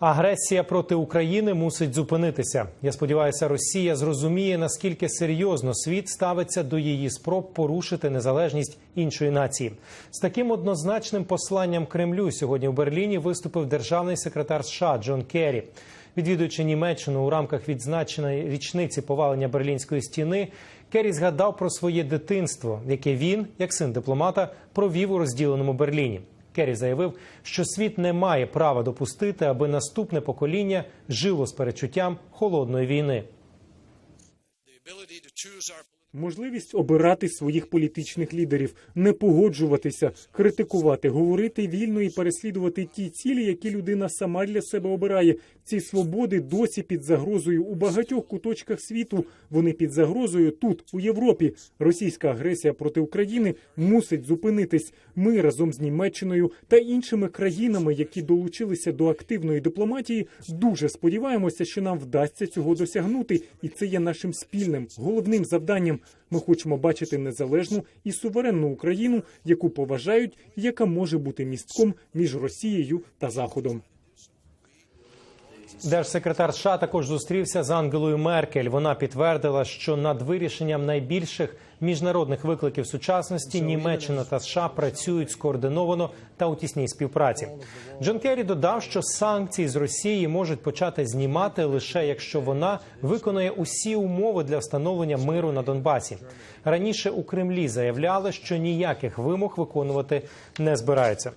Агресія проти України мусить зупинитися. Я сподіваюся, Росія зрозуміє наскільки серйозно світ ставиться до її спроб порушити незалежність іншої нації. З таким однозначним посланням Кремлю сьогодні в Берліні виступив державний секретар США Джон Керрі. Відвідуючи Німеччину у рамках відзначеної річниці повалення берлінської стіни, Керрі згадав про своє дитинство, яке він, як син дипломата, провів у розділеному Берліні. Керрі заявив, що світ не має права допустити, аби наступне покоління жило з перечуттям холодної війни. Можливість обирати своїх політичних лідерів, не погоджуватися, критикувати, говорити вільно і переслідувати ті цілі, які людина сама для себе обирає. Ці свободи досі під загрозою у багатьох куточках світу. Вони під загрозою тут, у Європі. Російська агресія проти України мусить зупинитись. Ми разом з Німеччиною та іншими країнами, які долучилися до активної дипломатії, дуже сподіваємося, що нам вдасться цього досягнути, і це є нашим спільним головним завданням. Ми хочемо бачити незалежну і суверенну Україну, яку поважають, яка може бути містком між Росією та Заходом. Держсекретар США також зустрівся з Ангелою Меркель. Вона підтвердила, що над вирішенням найбільших міжнародних викликів сучасності Німеччина та США працюють скоординовано та у тісній співпраці. Джон Керрі додав, що санкції з Росії можуть почати знімати лише якщо вона виконає усі умови для встановлення миру на Донбасі. Раніше у Кремлі заявляли, що ніяких вимог виконувати не збираються.